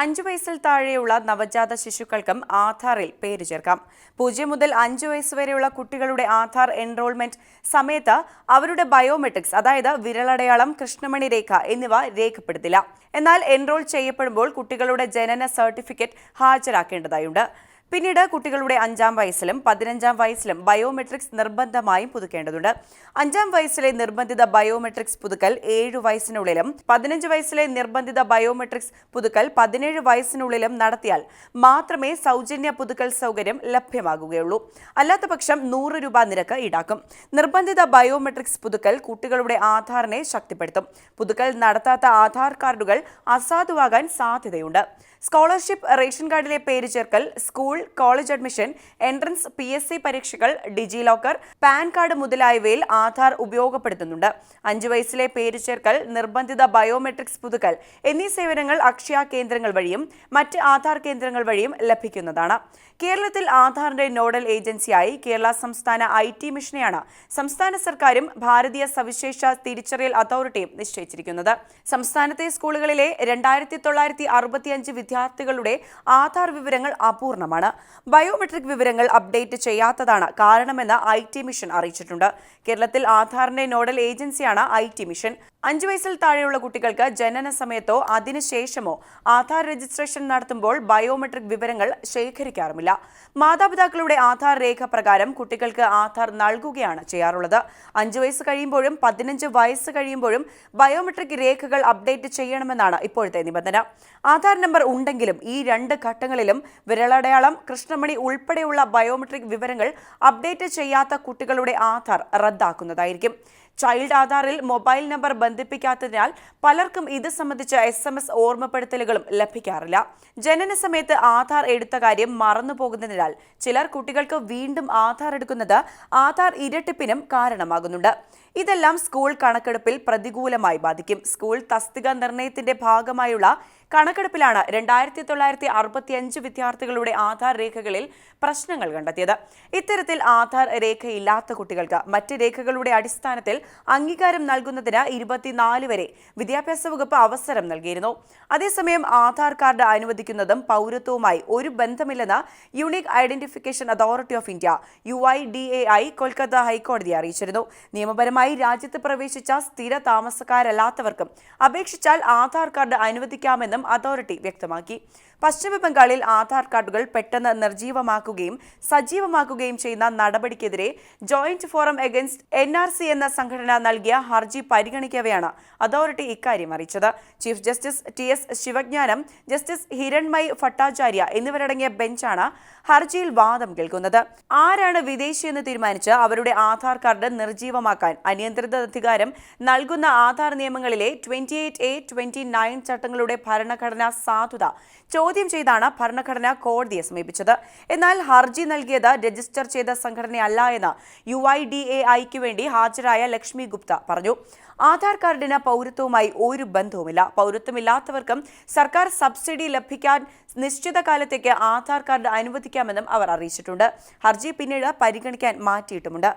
അഞ്ചു വയസ്സിൽ താഴെയുള്ള നവജാത ശിശുക്കൾക്കും ആധാറിൽ പേര് ചേർക്കാം. പൂജ്യം മുതൽ അഞ്ചു വയസ്സ് വരെയുള്ള കുട്ടികളുടെ ആധാർ എൻറോൾമെന്റ് സമയത്ത് അവരുടെ ബയോമെട്രിക്സ് അതായത് വിരലടയാളം കൃഷ്ണമണി രേഖ എന്നിവ രേഖപ്പെടുത്തില്ല. എന്നാൽ എൻറോൾ ചെയ്യപ്പെടുമ്പോൾ കുട്ടികളുടെ ജനന സർട്ടിഫിക്കറ്റ് ഹാജരാക്കേണ്ടതായുണ്ട്. പിന്നീട് കുട്ടികളുടെ അഞ്ചാം വയസ്സിലും പതിനഞ്ചാം വയസ്സിലും ബയോമെട്രിക്സ് നിർബന്ധമായും പുതുക്കേണ്ടതുണ്ട്. അഞ്ചാം വയസ്സിലെ നിർബന്ധിത ബയോമെട്രിക്സ് പുതുക്കൽ ഏഴു വയസ്സിനുള്ളിലും പതിനഞ്ച് വയസ്സിലെ നിർബന്ധിത ബയോമെട്രിക്സ് പുതുക്കൽ പതിനേഴ് വയസ്സിനുള്ളിലും നടത്തിയാൽ മാത്രമേ സൗജന്യ പുതുക്കൽ സൗകര്യം ലഭ്യമാകുകയുള്ളൂ. അല്ലാത്തപക്ഷം നൂറ് രൂപ നിരക്ക് ഈടാക്കും. നിർബന്ധിത ബയോമെട്രിക്സ് പുതുക്കൽ കുട്ടികളുടെ ആധാറിനെ ശക്തിപ്പെടുത്തും. പുതുക്കൽ നടത്താത്ത ആധാർ കാർഡുകൾ അസാധുവാകാൻ സാധ്യതയുണ്ട്. സ്കോളർഷിപ്പ് റേഷൻ കാർഡിലെ പേര് ചേർക്കൽ school college admission entrance P S C പരീക്ഷകൾ ഡിജി ലോക്കർ പാൻ കാർഡ് മുതലായവയിൽ ആധാർ ഉപയോഗപ്പെടുത്തുന്നുണ്ട്. അഞ്ചു വയസ്സിലെ പേര് ചേർക്കൽ നിർബന്ധിത ബയോമെട്രിക്സ് പുതുക്കൽ എന്നീ സേവനങ്ങൾ അക്ഷയ കേന്ദ്രങ്ങൾ വഴിയും മറ്റ് ആധാർ കേന്ദ്രങ്ങൾ വഴിയും ലഭിക്കുന്നതാണ്. കേരളത്തിൽ ആധാറിന്റെ നോഡൽ ഏജൻസിയായി കേരള സംസ്ഥാന ഐ ടി മിഷനെയാണ് സംസ്ഥാന സർക്കാരും ഭാരതീയ സവിശേഷ തിരിച്ചറിയൽ അതോറിറ്റിയും നിശ്ചയിച്ചിരിക്കുന്നത്. സംസ്ഥാനത്തെ സ്കൂളുകളിലെ രണ്ടായിരത്തി തൊള്ളായിരത്തി അറുപത്തിയഞ്ച് വിദ്യാർത്ഥികളുടെ ആധാർ വിവരങ്ങൾ അപൂർണമാണ്. ബയോമെട്രിക് വിവരങ്ങൾ അപ്ഡേറ്റ് ചെയ്യാത്തതാണ് കാരണമെന്ന് ഐ ടി മിഷൻ അറിയിച്ചിട്ടുണ്ട്. കേരളത്തിൽ ആധാറിന്റെ നോഡൽ ഏജൻസിയാണ് ഐ ടി മിഷൻ. അഞ്ചു വയസ്സിൽ താഴെയുള്ള കുട്ടികൾക്ക് ജനന സമയത്തോ അതിനുശേഷമോ ആധാർ രജിസ്ട്രേഷൻ നടത്തുമ്പോൾ ബയോമെട്രിക് വിവരങ്ങൾ ശേഖരിക്കാറുമില്ല. മാതാപിതാക്കളുടെ ആധാർ രേഖ പ്രകാരം കുട്ടികൾക്ക് ആധാർ നൽകുകയാണ് ചെയ്യാറുള്ളത്. അഞ്ചു വയസ്സ് കഴിയുമ്പോഴും പതിനഞ്ച് വയസ്സ് കഴിയുമ്പോഴും ബയോമെട്രിക് രേഖകൾ അപ്ഡേറ്റ് ചെയ്യണമെന്നാണ് ഇപ്പോഴത്തെ നിബന്ധന. ആധാർ നമ്പർ ഉണ്ടെങ്കിലും ഈ രണ്ട് ഘട്ടങ്ങളിലും വിരലടയാളം കൃഷ്ണമണി ഉൾപ്പെടെയുള്ള ബയോമെട്രിക് വിവരങ്ങൾ അപ്ഡേറ്റ് ചെയ്യാത്ത കുട്ടികളുടെ ആധാർ റദ്ദാക്കുന്നതായിരിക്കും. ചൈൽഡ് ആധാറിൽ മൊബൈൽ നമ്പർ ബന്ധിപ്പിക്കാത്തതിനാൽ പലർക്കും ഇത് സംബന്ധിച്ച എസ് എം എസ് ഓർമ്മപ്പെടുത്തലുകളും ലഭിക്കാറില്ല. ജനന സമയത്ത് ആധാർ എടുത്ത കാര്യം മറന്നുപോകുന്നതിനാൽ ചിലർ കുട്ടികൾക്ക് വീണ്ടും ആധാർ എടുക്കുന്നത് ആധാർ ഇരട്ടിപ്പിനും കാരണമാകുന്നുണ്ട്. ഇതെല്ലാം സ്കൂൾ കണക്കെടുപ്പിൽ പ്രതികൂലമായി ബാധിക്കും. സ്കൂൾ തസ്തിക നിർണയത്തിന്റെ ഭാഗമായുള്ള കണക്കെടുപ്പിലാണ് രണ്ടായിരത്തി തൊള്ളായിരത്തി അറുപത്തിയഞ്ച് വിദ്യാർത്ഥികളുടെ ആധാർ രേഖകളിൽ പ്രശ്നങ്ങൾ കണ്ടെത്തിയത്. ഇത്തരത്തിൽ ആധാർ രേഖയില്ലാത്ത കുട്ടികൾക്ക് മറ്റ് രേഖകളുടെ അടിസ്ഥാനത്തിൽ അംഗീകാരം നൽകുന്നതിന് ഇരുപത്തിനാല് വരെ വിദ്യാഭ്യാസ വകുപ്പ് അവസരം നൽകിയിരുന്നു. അതേസമയം ആധാർ കാർഡ് അനുവദിക്കുന്നതും പൗരത്വവുമായി ഒരു ബന്ധമില്ലെന്ന് unique identification authority of India U I D A I Kolkata ഹൈക്കോടതി അറിയിച്ചിരുന്നു. നിയമപരമായി രാജ്യത്ത് പ്രവേശിച്ച സ്ഥിര താമസക്കാരല്ലാത്തവർക്കും അപേക്ഷിച്ചാൽ ആധാർ കാർഡ് അനുവദിക്കാമെന്നും അതോറിറ്റി വ്യക്തമാക്കി പശ്ചിമ ബംഗാളിൽ ആധാർ കാർഡുകൾ പെട്ടെന്ന് നിർജീവമാക്കുകയും സജീവമാക്കുകയും ചെയ്യുന്ന നടപടിക്കെതിരെ ജോയിന്റ് ഫോറം എഗൻസ്റ്റ് എൻ എന്ന സംഘടന നൽകിയ ഹർജി പരിഗണിക്കവെയാണ് അതോറിറ്റി ഇക്കാര്യം അറിയിച്ചത്. Chief justice T S Sivagnanam justice Hiranmay Bhattacharya എന്നിവരടങ്ങിയ ബെഞ്ചാണ് ഹർജിയിൽ വാദം കേൾക്കുന്നത്. ആരാണ് വിദേശിയെന്ന് തീരുമാനിച്ച് അവരുടെ ആധാർ കാർഡ് നിർജീവമാക്കാൻ അനിയന്ത്രിത അധികാരം നൽകുന്ന Aadhaar നിയമങ്ങളിലെ twenty eight A twenty nine ചട്ടങ്ങളുടെ ഭരണഘടനാ സാധുത ചോദ്യം ചെയ്താണ് ഭരണഘടന കോടതിയെ സമീപിച്ചത്. എന്നാൽ ഹർജി നൽകിയത് രജിസ്റ്റർ ചെയ്ത സംഘടനയല്ല എന്ന് യു ഐ ഡി എ ഐക്ക് വേണ്ടി ഹാജരായ ലക്ഷ്മി ഗുപ്ത പറഞ്ഞു. ആധാർ കാർഡിന് പൗരത്വവുമായി ഒരു ബന്ധവുമില്ല. പൗരത്വമില്ലാത്തവർക്കും സർക്കാർ സബ്സിഡി ലഭിക്കാൻ നിശ്ചിത കാലത്തേക്ക് ആധാർ കാർഡ് അനുവദിക്കാമെന്നും അവർ അറിയിച്ചിട്ടുണ്ട്. ഹർജി പിന്നീട് പരിഗണിക്കാൻ മാറ്റിയിട്ടുമുണ്ട്.